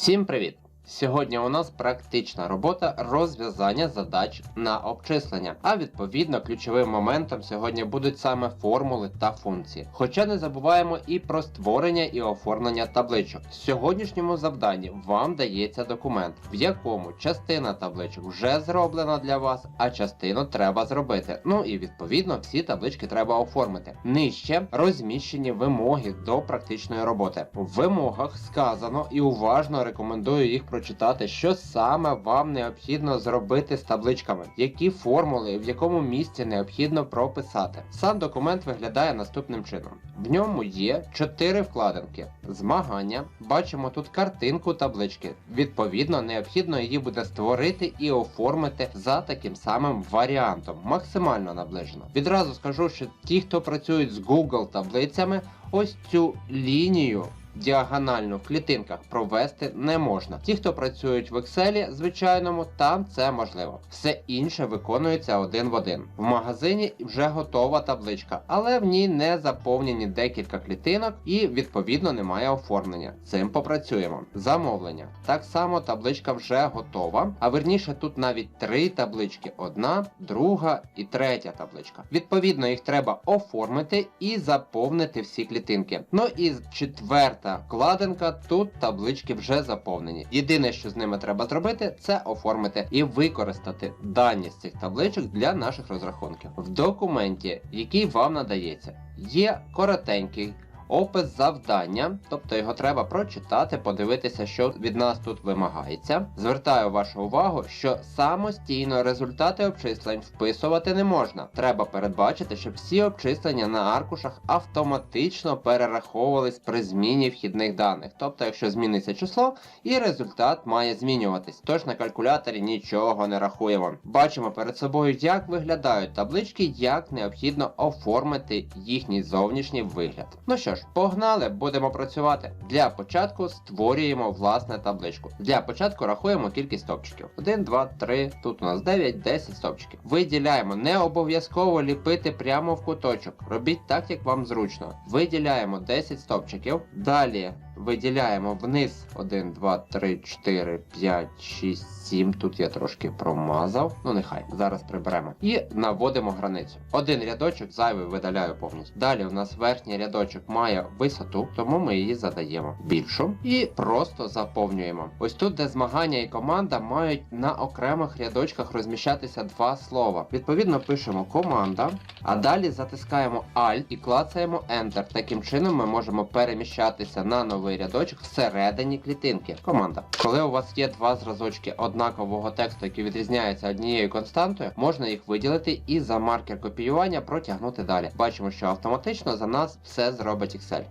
Всім привіт! Сьогодні у нас практична робота розв'язання задач на обчислення, а відповідно ключовим моментом сьогодні будуть саме формули та функції. Хоча не забуваємо і про створення і оформлення табличок. В сьогоднішньому завданні вам дається документ, в якому частина табличок вже зроблена для вас, а частину треба зробити. Ну і відповідно всі таблички треба оформити. Нижче розміщені вимоги до практичної роботи. В вимогах сказано і уважно рекомендую їх прочитати, що саме вам необхідно зробити з табличками, які формули і в якому місці необхідно прописати. Сам документ виглядає наступним чином: в ньому є чотири вкладинки: змагання. Бачимо тут картинку таблички. Відповідно, необхідно її буде створити і оформити за таким самим варіантом, максимально наближено. Відразу скажу, що ті, хто працюють з Google таблицями, ось цю лінію діагонально в клітинках провести не можна. Ті, хто працюють в Excel звичайному, там це можливо. Все інше виконується один в один. В магазині вже готова табличка, але в ній не заповнені декілька клітинок і відповідно немає оформлення. Цим попрацюємо. Замовлення. Так само табличка вже готова, а верніше тут навіть три таблички: одна, друга і третя табличка. Відповідно, їх треба оформити і заповнити всі клітинки. Ну і четверта вкладинка, тут таблички вже заповнені. Єдине, що з ними треба зробити, це оформити і використати дані з цих табличок для наших розрахунків. В документі, який вам надається, є коротенький. Опис завдання, тобто його треба прочитати, подивитися, що від нас тут вимагається. Звертаю вашу увагу, що самостійно результати обчислень вписувати не можна. Треба передбачити, щоб всі обчислення на аркушах автоматично перераховувались при зміні вхідних даних. Тобто, якщо зміниться число, і результат має змінюватись. Тож на калькуляторі нічого не рахуємо. Бачимо перед собою, як виглядають таблички, як необхідно оформити їхній зовнішній вигляд. Ну що ж, погнали, будемо працювати. Для початку створюємо власне табличку. Для початку рахуємо кількість стопчиків. 1, 2, 3, тут у нас 9, 10 стопчиків. Виділяємо, не обов'язково ліпити прямо в куточок. Робіть так, як вам зручно. Виділяємо 10 стопчиків. Далі виділяємо вниз 1, 2, 3, 4, 5, 6, 7. Тут я трошки промазав. Ну нехай. Зараз приберемо. І наводимо границю. Один рядочок зайвий видаляю повністю. Далі у нас верхній рядочок має висоту, тому ми її задаємо більшу і просто заповнюємо. Ось тут, де змагання і команда мають на окремих рядочках розміщатися два слова. Відповідно, пишемо команда, а далі затискаємо Alt і клацаємо Enter. Таким чином ми можемо переміщатися на новий рядочок всередині клітинки. Команда. Коли у вас є два зразочки однакового тексту, які відрізняються однією константою, можна їх виділити і за маркер копіювання протягнути далі. Бачимо, що автоматично за нас все зробить Excel.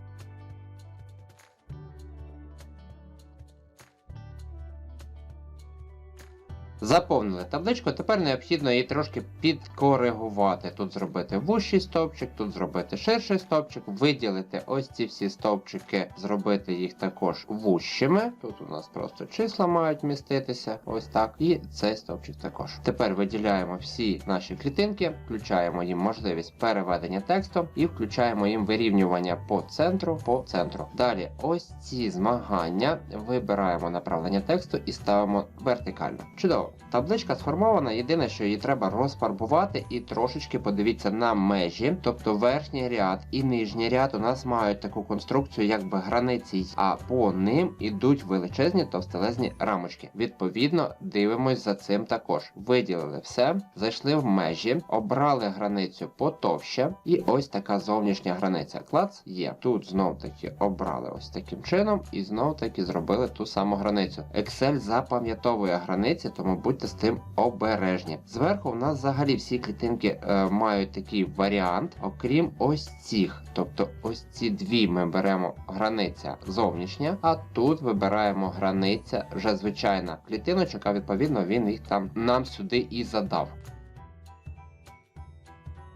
Заповнили табличку, тепер необхідно її трошки підкоригувати. Тут зробити вущий стовпчик, тут зробити ширший стовпчик, виділити ось ці всі стовпчики, зробити їх також вущими. Тут у нас просто числа мають міститися, ось так. І цей стовпчик також. Тепер виділяємо всі наші клітинки, включаємо їм можливість переведення тексту і включаємо їм вирівнювання по центру по центру. Далі, ось ці змагання вибираємо направлення тексту і ставимо вертикально. Чудово. Табличка сформована, єдине, що її треба розфарбувати і трошечки подивіться на межі, тобто верхній ряд і нижній ряд у нас мають таку конструкцію, якби границі, а по ним ідуть величезні товстелезні рамочки. Відповідно, дивимось за цим також. Виділили все, зайшли в межі, обрали границю потовще, і ось така зовнішня границя. Клац є. Тут знов таки обрали ось таким чином, і знов таки зробили ту саму границю. Excel запам'ятовує границі, тому будьте з тим обережні. Зверху в нас взагалі всі клітинки е, мають такий варіант, окрім ось цих. Тобто ось ці дві ми беремо границя зовнішня, а тут вибираємо границя вже звичайна клітиночок, а відповідно він їх там нам сюди і задав.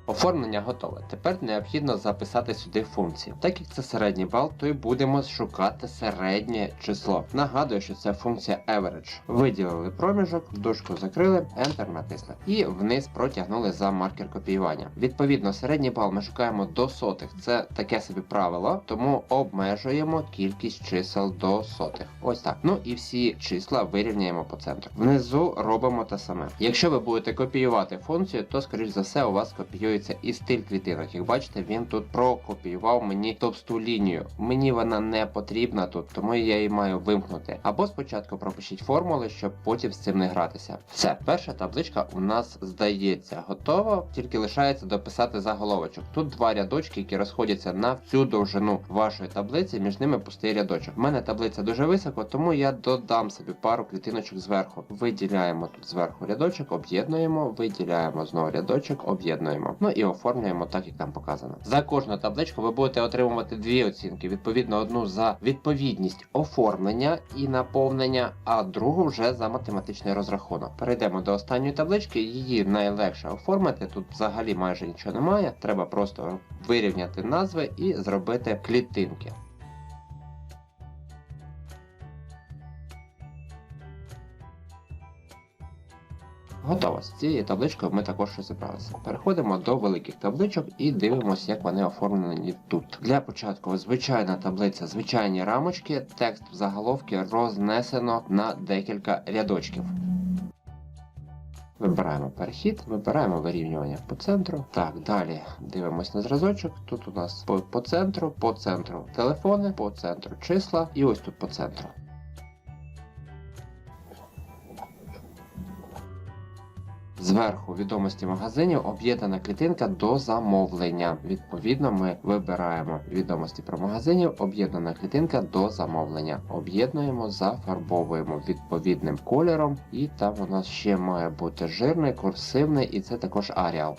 Оформлення готове. Тепер необхідно записати сюди функції. Так як це середній бал, то й будемо шукати середнє число. Нагадую, що це функція average. Виділили проміжок, дужку закрили, Enter натисли. І вниз протягнули за маркер копіювання. Відповідно, середній бал ми шукаємо до сотих. Це таке собі правило, тому обмежуємо кількість чисел до сотих. Ось так. Ну і всі числа вирівняємо по центру. Внизу робимо те саме. Якщо ви будете копіювати функцію, то скоріш за все у вас копіюється і стиль клітинок. Як бачите, він тут прокопіював мені товсту лінію. Мені вона не потрібна тут, тому я її маю вимкнути. Або спочатку пропишіть формули, щоб потім з цим не гратися. Все, перша табличка у нас здається готова, тільки лишається дописати заголовочок. Тут два рядочки, які розходяться на всю довжину вашої таблиці, між ними пустий рядочок. У мене таблиця дуже високо, тому я додам собі пару клітиночок зверху. Виділяємо тут зверху рядочок, об'єднуємо, виділяємо знову рядочок, об'єднуємо. Ну і оформлюємо так, як там показано. За кожну табличку ви будете отримувати дві оцінки. Відповідно, одну за відповідність оформлення і наповнення, а другу вже за математичний розрахунок. Перейдемо до останньої таблички. Її найлегше оформити. Тут взагалі майже нічого немає. Треба просто вирівняти назви і зробити клітинки. Готово. З цією табличкою ми також розібралися. Переходимо до великих табличок і дивимося, як вони оформлені тут. Для початку звичайна таблиця, звичайні рамочки, текст в заголовки рознесено на декілька рядочків. Вибираємо перехід, вибираємо вирівнювання по центру. Так, далі дивимось на зразочок. Тут у нас по, по центру, по центру телефони, по центру числа і ось тут по центру. Зверху відомості магазинів об'єднана клітинка до замовлення. Відповідно, ми вибираємо відомості про магазинів, об'єднана клітинка до замовлення. Об'єднуємо, зафарбовуємо відповідним кольором, і там у нас ще має бути жирний, курсивний, і це також аріал.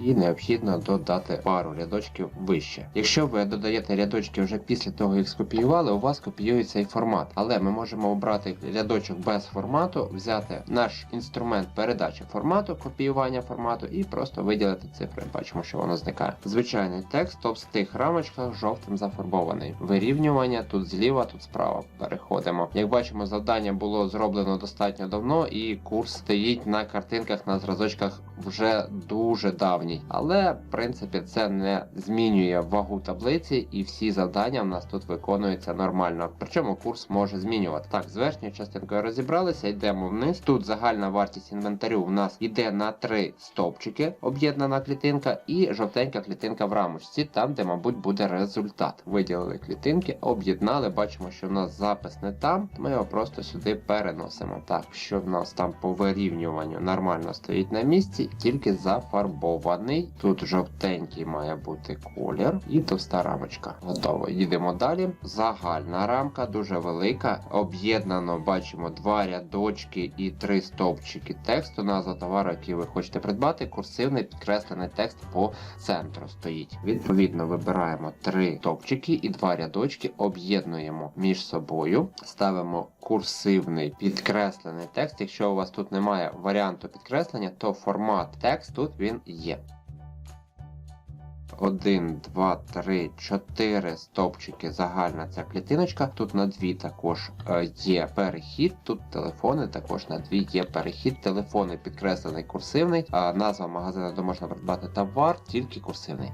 І необхідно додати пару рядочків вище. Якщо ви додаєте рядочки вже після того, як скопіювали, у вас копіюється і формат. Але ми можемо обрати рядочок без формату, взяти наш інструмент передачі формату, копіювання формату і просто виділити цифри. Бачимо, що воно зникає. Звичайний текст в товстих рамочках жовтим зафарбований. Вирівнювання тут зліва, тут справа. Переходимо. Як бачимо, завдання було зроблено достатньо давно, і курс стоїть на картинках на зразочках вже дуже давній. Але в принципі це не змінює вагу таблиці, і всі завдання в нас тут виконуються нормально. Причому курс може змінювати. Так, з верхньою частинкою розібралися, йдемо вниз. Тут загальна вартість інвентарю в нас йде на три стовпчики, об'єднана клітинка, і жовтенька клітинка в рамочці, там, де, мабуть, буде результат. Виділили клітинки, об'єднали, бачимо, що в нас запис не там. Ми його просто сюди переносимо. Так, що в нас там по вирівнюванню нормально стоїть на місці, тільки зафарбований. Тут жовтенький має бути колір і товста рамочка. Готово. Їдемо далі. Загальна рамка дуже велика. Об'єднано бачимо два рядочки і три стовпчики тексту. Назва товару, який ви хочете придбати. Курсивний підкреслений текст по центру стоїть. Відповідно, вибираємо три стовпчики і два рядочки, об'єднуємо між собою, ставимо курсивний підкреслений текст. Якщо у вас тут немає варіанту підкреслення, то формат текст тут він є. 1, 2, 3, 4 стовпчики загальна ця клітиночка. Тут на дві також е, є перехід. Тут телефони також на дві є перехід. Телефони підкреслений курсивний, а назва магазину, де можна придбати товар, тільки курсивний.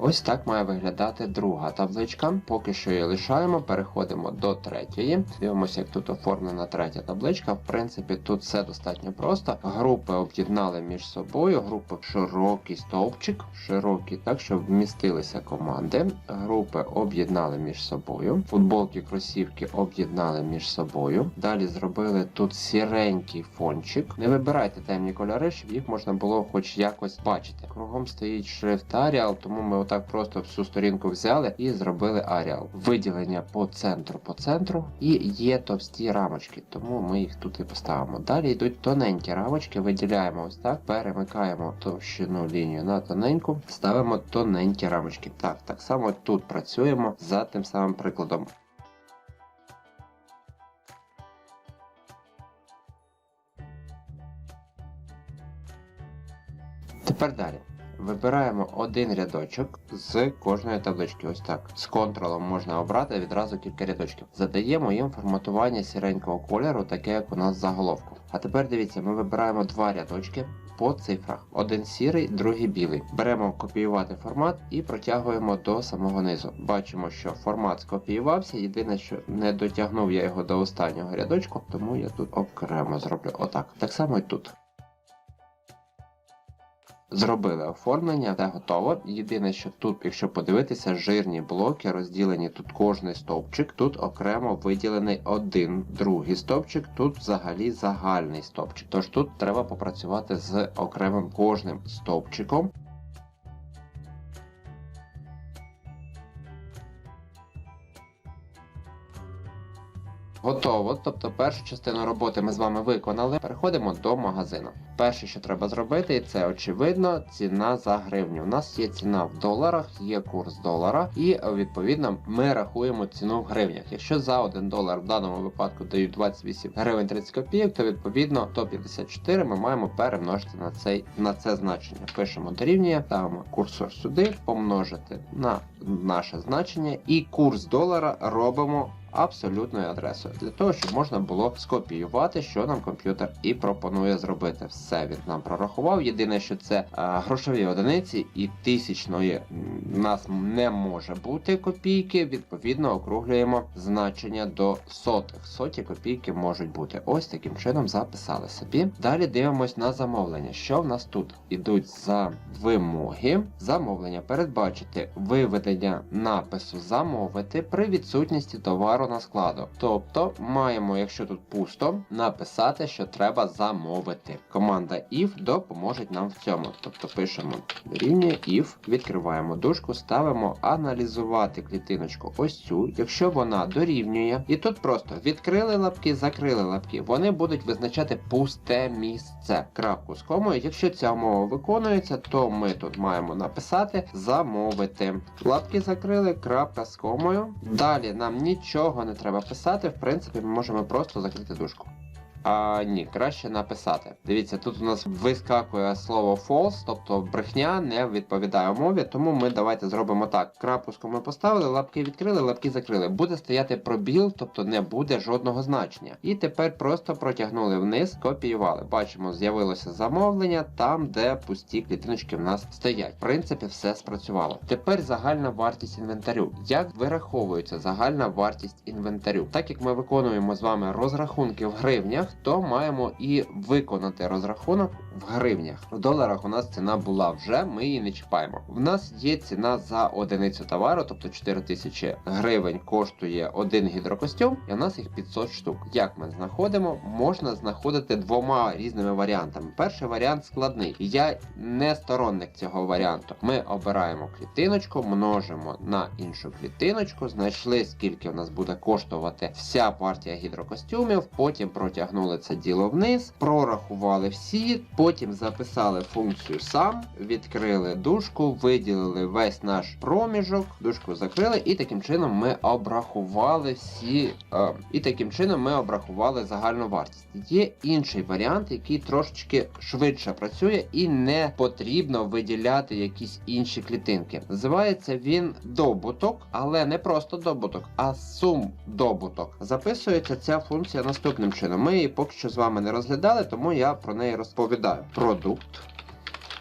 Ось так має виглядати друга табличка. Поки що її лишаємо, переходимо до третьої. Дивимося, як тут оформлена третя табличка. В принципі, тут все достатньо просто. Групи об'єднали між собою. Групи широкий стовпчик, широкий, так щоб вмістилися команди. Групи об'єднали між собою. Футболки, кросівки об'єднали між собою. Далі зробили тут сіренький фончик. Не вибирайте темні кольори, щоб їх можна було хоч якось бачити. Кругом стоїть шрифт Arial, тому ми отак просто всю сторінку взяли і зробили аріал. Виділення по центру по центру. І є товсті рамочки, тому ми їх тут і поставимо. Далі йдуть тоненькі рамочки, виділяємо ось так, перемикаємо товщину лінію на тоненьку, ставимо тоненькі рамочки. Так, так само тут працюємо за тим самим прикладом. Тепер далі. Вибираємо один рядочок з кожної таблички. Ось так. З контролом можна обрати відразу кілька рядочків. Задаємо їм форматування сіренького кольору, таке як у нас заголовку. А тепер дивіться, ми вибираємо два рядочки по цифрах. Один сірий, другий білий. Беремо копіювати формат і протягуємо до самого низу. Бачимо, що формат скопіювався. Єдине, що не дотягнув я його до останнього рядочку, тому я тут окремо зроблю отак. Так само і тут. Зробили оформлення, все готово. Єдине, що тут, якщо подивитися, жирні блоки розділені тут кожний стовпчик, тут окремо виділений один другий стовпчик, тут взагалі загальний стовпчик. Тож тут треба попрацювати з окремим кожним стовпчиком. Готово, тобто першу частину роботи ми з вами виконали. Переходимо до магазину. Перше, що треба зробити, це очевидно, ціна за гривню. У нас є ціна в доларах, є курс долара, і відповідно ми рахуємо ціну в гривнях. Якщо за 1 долар в даному випадку дають 28 гривень 30 копійок, то відповідно 154 ми маємо перемножити на цей на це значення. Пишемо дорівнює, ставимо курсор сюди, помножити на наше значення, і курс долара робимо абсолютною адресою для того, щоб можна було скопіювати, що нам комп'ютер і пропонує зробити. Все він нам прорахував. Єдине, що це а, грошові одиниці і тисячної м, нас не може бути копійки. Відповідно, округлюємо значення до сотих. Соті копійки можуть бути. Ось таким чином записали собі. Далі дивимось на замовлення. Що в нас тут? Ідуть за вимоги. Замовлення передбачити виведення напису замовити при відсутності товару на складу. Тобто маємо, якщо тут пусто, написати, що треба замовити. Команда if допоможе нам в цьому. Тобто пишемо рівня if, відкриваємо дужку, ставимо аналізувати клітиночку ось цю. Якщо вона дорівнює, і тут просто відкрили лапки, закрили лапки. Вони будуть визначати пусте місце. Крапку з комою. Якщо ця умова виконується, то ми тут маємо написати замовити. Лапки закрили, крапка з комою. Далі нам нічого не треба писати. В принципі, ми можемо просто закрити дужку. А ні, краще написати. Дивіться, тут у нас вискакує слово false, тобто брехня не відповідає умові, тому ми давайте зробимо так. Крапуску ми поставили, лапки відкрили, лапки закрили. Буде стояти пробіл, тобто не буде жодного значення. І тепер просто протягнули вниз, копіювали. Бачимо, з'явилося замовлення там, де пусті клітиночки в нас стоять. В принципі, все спрацювало. Тепер загальна вартість інвентарю. Як вираховується загальна вартість інвентарю? Так як ми виконуємо з вами розрахунки в гривнях, то маємо і виконати розрахунок в гривнях. В доларах у нас ціна була вже, ми її не чіпаємо. В нас є ціна за одиницю товару, тобто 4000 гривень коштує один гідрокостюм, і у нас їх 500 штук. Як ми знаходимо? Можна знаходити двома різними варіантами. Перший варіант складний. Я не сторонник цього варіанту. Ми обираємо клітиночку, множимо на іншу клітиночку, знайшли скільки в нас буде коштувати вся партія гідрокостюмів, потім протягнули це діло вниз, прорахували всі, потім записали функцію сам, відкрили дужку, виділили весь наш проміжок, дужку закрили, і таким чином ми обрахували всі. Е, і таким чином ми обрахували загальну вартість. Є інший варіант, який трошечки швидше працює і не потрібно виділяти якісь інші клітинки. Називається він добуток, але не просто добуток, а сум добуток. Записується ця функція наступним чином. Ми поки що з вами не розглядали, тому я про неї розповідаю. Продукт.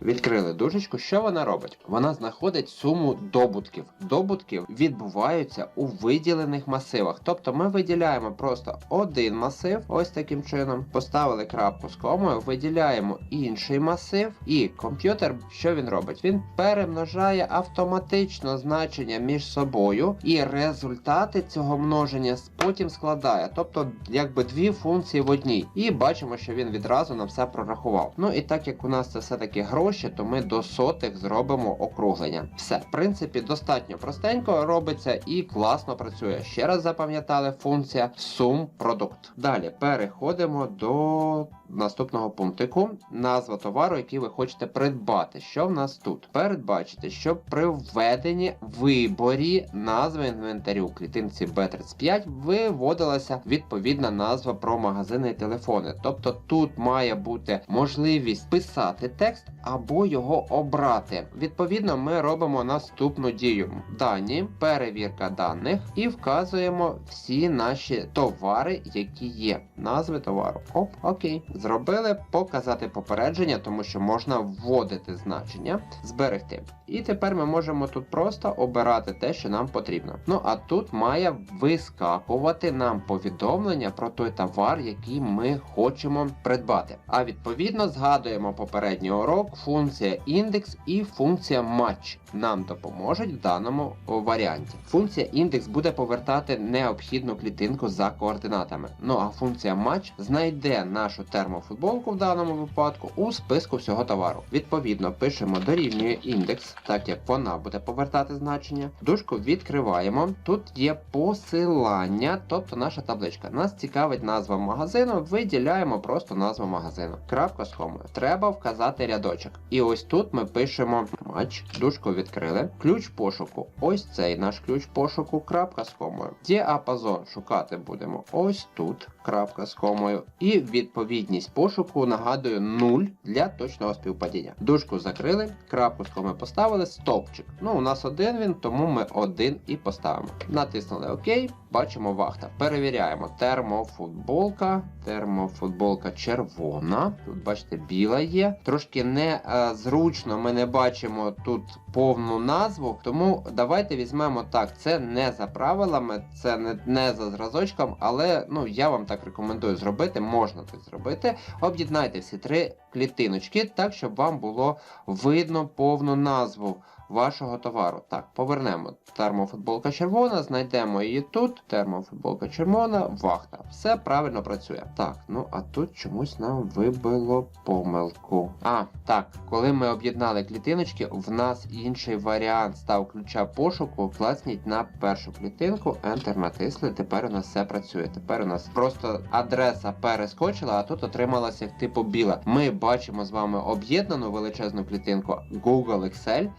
Відкрили дужечку. Що вона робить? Вона знаходить суму добутків. Добутки відбуваються у виділених масивах. Тобто ми виділяємо просто один масив, ось таким чином. Поставили крапку з комою, виділяємо інший масив, і комп'ютер, що він робить? Він перемножає автоматично значення між собою, і результати цього множення потім складає. Тобто, якби дві функції в одній. І бачимо, що він відразу нам все прорахував. Ну і так як у нас це все-таки гроші. Проще, то ми до сотих зробимо округлення. Все, в принципі, достатньо простенько робиться і класно працює. Ще раз запам'ятали функція сум продукт. Далі переходимо до наступного пунктику. Назва товару, який ви хочете придбати. Що в нас тут? Передбачите, що при введенні виборі назви інвентарю у клітинці B35 виводилася відповідна назва про магазини і телефони. Тобто тут має бути можливість писати текст або його обрати. Відповідно, ми робимо наступну дію: дані, перевірка даних і вказуємо всі наші товари, які є. Назви товару. Оп, окей. Зробили показати попередження, тому що можна вводити значення, зберегти. І тепер ми можемо тут просто обирати те, що нам потрібно. Ну а тут має вискакувати нам повідомлення про той товар, який ми хочемо придбати. А відповідно згадуємо попередній урок, функція індекс і функція матч нам допоможуть в даному варіанті. Функція індекс буде повертати необхідну клітинку за координатами. Ну а функція матч знайде нашу термофутболку в даному випадку у списку всього товару. Відповідно, пишемо дорівнює індекс, так як вона буде повертати значення. Дужку відкриваємо. Тут є посилання, тобто наша табличка. Нас цікавить назва магазину, виділяємо просто назву магазину. Крапка з комою. Треба вказати рядочок. І ось тут ми пишемо матч, дужку відкрили. Ключ пошуку. Ось цей наш ключ пошуку. Крапка з комою. Діапазон шукати будемо ось тут. Крапка з комою. І відповідність пошуку нагадую 0 для точного співпадіння. Дужку закрили, крапку з комою поставили, стовпчик. Ну, у нас один він, тому ми один і поставимо. Натиснули ОК, бачимо вахта. Перевіряємо. Термофутболка. Термофутболка червона. Тут, бачите, біла є. Трошки не зручно ми не бачимо тут повну назву. Тому давайте візьмемо так. Це не за правилами, це не, не за зразочком, але ну я вам так рекомендую зробити. Можна так зробити. Об'єднайте всі три клітиночки так, щоб вам було видно повну назву вашого товару. Так, повернемо. Термофутболка червона, знайдемо її тут. Термофутболка червона, вахта. Все правильно працює. Так, ну а тут чомусь нам вибило помилку. А, так, коли ми об'єднали клітиночки, в нас інший варіант став ключа пошуку. Класніть на першу клітинку, Enter натисли. Тепер у нас все працює. Тепер у нас просто адреса перескочила, а тут отрималася як типу біла. Ми бачимо з вами об'єднану величезну клітинку Google Excel.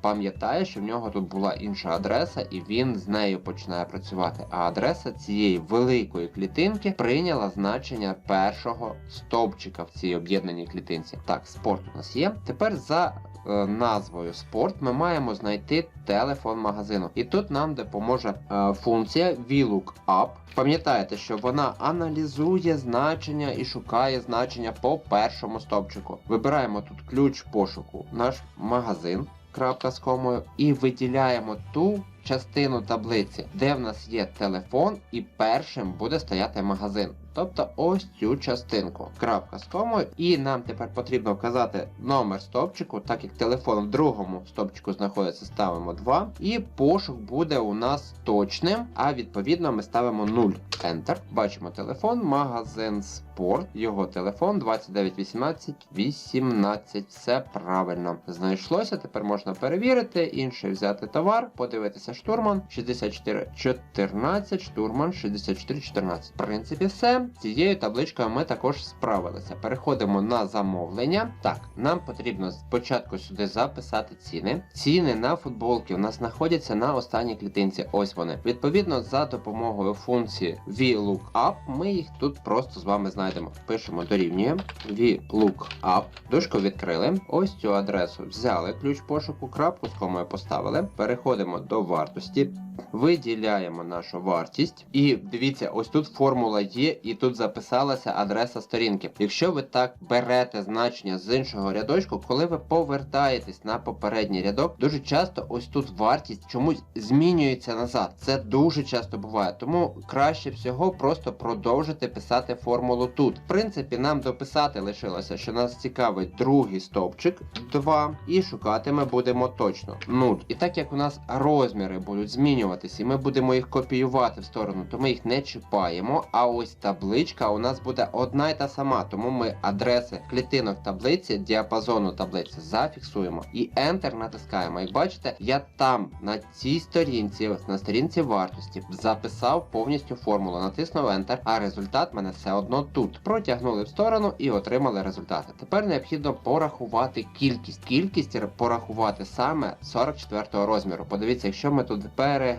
Пам'ятає, що в нього тут була інша адреса, і він з нею починає працювати. А адреса цієї великої клітинки прийняла значення першого стовпчика в цій об'єднаній клітинці. Так, спорт у нас є. Тепер за е, назвою спорт ми маємо знайти телефон магазину. І тут нам допоможе е, функція VLOOKUP. Пам'ятаєте, що вона аналізує значення і шукає значення по першому стовпчику. Вибираємо тут ключ пошуку, наш магазин. Крапка з комою, і виділяємо ту частину таблиці, де в нас є телефон, і першим буде стояти магазин. Тобто ось цю частинку. Крапка з комою. І нам тепер потрібно вказати номер стопчику, так як телефон в другому стопчику знаходиться, ставимо 2. І пошук буде у нас точним, а відповідно ми ставимо 0. Enter. Бачимо телефон, магазин спорт, його телефон 2918 18. Все правильно знайшлося. Тепер можна перевірити, інший взяти товар, подивитися штурман 64 14, штурман 64 14. В принципі, все. З цією табличкою ми також справилися. Переходимо на замовлення. Так, нам потрібно спочатку сюди записати ціни. Ціни на футболки у нас знаходяться на останній клітинці. Ось вони. Відповідно, за допомогою функції VLOOKUP ми їх тут просто з вами знайдемо. Пишемо дорівнює VLOOKUP. Дужку відкрили. Ось цю адресу взяли ключ пошуку, крапку з комою поставили. Переходимо до вартості. Виділяємо нашу вартість. І дивіться, ось тут формула є, і тут записалася адреса сторінки. Якщо ви так берете значення з іншого рядочку, коли ви повертаєтесь на попередній рядок, дуже часто ось тут вартість чомусь змінюється назад. Це дуже часто буває. Тому краще всього просто продовжити писати формулу тут. В принципі, нам дописати лишилося, що нас цікавить другий стовпчик 2, і шукати ми будемо точно 0. І так як у нас розміри будуть змінюватися, змінюватися, і ми будемо їх копіювати в сторону, то ми їх не чіпаємо. А ось табличка у нас буде одна й та сама, тому ми адреси клітинок таблиці, діапазону таблиці зафіксуємо і Enter натискаємо. Як бачите, я там на цій сторінці, на сторінці вартості, записав повністю формулу, натиснув Enter, а результат мене все одно тут. Протягнули в сторону і отримали результати. Тепер необхідно порахувати кількість. Кількість порахувати саме 44 розміру. Подивіться, якщо ми тут переглянемо,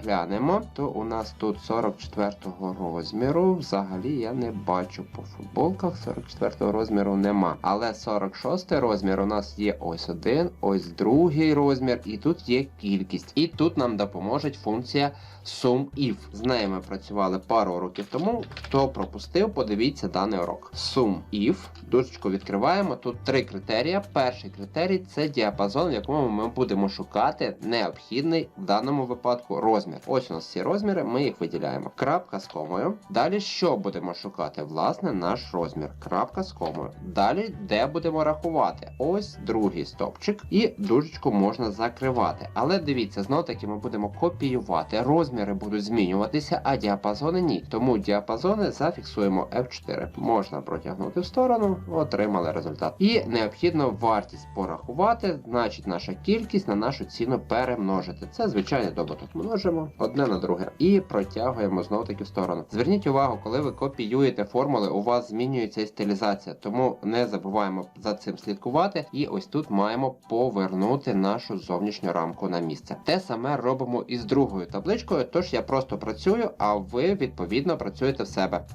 то у нас тут 44 розміру. Взагалі я не бачу по футболках. 44 розміру нема. Але 46 розмір у нас є ось один, ось другий розмір, і тут є кількість. І тут нам допоможе функція SumIf. З нею ми працювали пару років тому. Хто пропустив, подивіться даний урок. SumIf. Дужечку відкриваємо. Тут три критерії. Перший критерій це діапазон, в якому ми будемо шукати необхідний в даному випадку розмір. Ось у нас всі розміри, ми їх виділяємо. Крапка з комою. Далі що будемо шукати? Власне, наш розмір. Крапка з комою. Далі де будемо рахувати? Ось другий стопчик. І дужечку можна закривати. Але дивіться, знов таки ми будемо копіювати. Розміри будуть змінюватися, а діапазони ні. Тому діапазони зафіксуємо F4. Можна протягнути в сторону, отримали результат. І необхідно вартість порахувати, значить наша кількість на нашу ціну перемножити. Це звичайний добуток. Множимо одне на друге і протягуємо знов таки в сторону. Зверніть увагу, коли ви копіюєте формули, у вас змінюється і стилізація, тому не забуваємо за цим слідкувати. І ось тут маємо повернути нашу зовнішню рамку на місце. Те саме робимо і з другою табличкою. Тож я просто працюю, а ви відповідно працюєте в себе.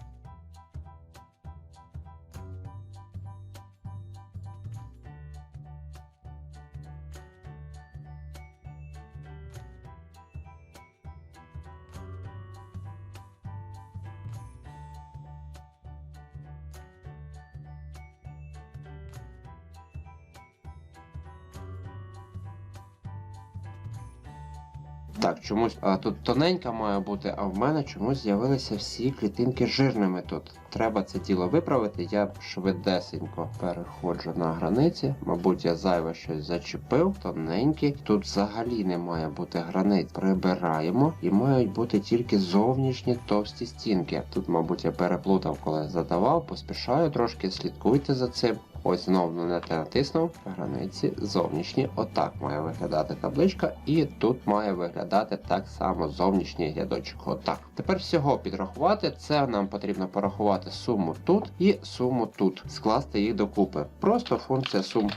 Так, чомусь а, тут тоненька має бути, а в мене чомусь з'явилися всі клітинки жирними тут. Треба це діло виправити. Я швидесенько переходжу на границі. Мабуть, я зайве щось зачепив, тоненький. Тут взагалі не має бути границь. Прибираємо і мають бути тільки зовнішні товсті стінки. Тут, мабуть, я переплутав, коли задавав, поспішаю трошки, слідкуйте за цим. Ось знову на те натиснув. Границі зовнішні. Отак має виглядати табличка, і тут має виглядати так само зовнішній рядочок. Отак. Тепер всього підрахувати. Це нам потрібно порахувати суму тут і суму тут. Скласти їх докупи. Просто функція сум.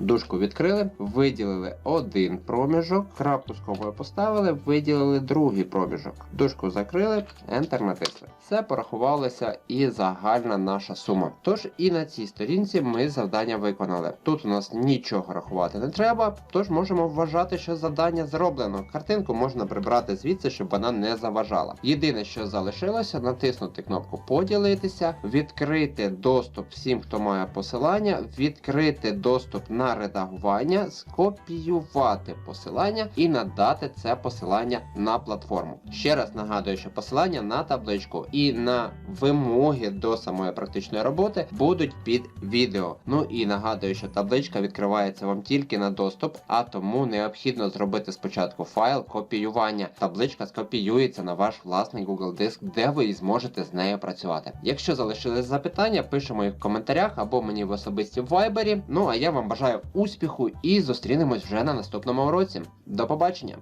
Дужку відкрили, виділили один проміжок, крапку з комою поставили, виділили другий проміжок. Дужку закрили, Enter натисли. Все порахувалося і загальна наша сума. Тож і на цій сторінці ми завдання виконали. Тут у нас нічого рахувати не треба, тож можемо вважати, що завдання зроблено. Картинку можна прибрати звідси, щоб вона не заважала. Єдине, що залишилося, натиснути кнопку Поділитися, відкрити доступ всім, хто має посилання, відкрити доступ на редагування, скопіювати посилання і надати це посилання на платформу. Ще раз нагадую, що посилання на табличку і на вимоги до самої практичної роботи будуть під відео. Ну і нагадую, що табличка відкривається вам тільки на доступ, а тому необхідно зробити спочатку файл копіювання. Табличка скопіюється на ваш власний Google диск, де ви зможете з нею працювати. Якщо залишились запитання, пишемо їх в коментарях або мені в особисті в вайбері. Ну а я вам бажаю успіху і зустрінемось вже на наступному уроці. До побачення!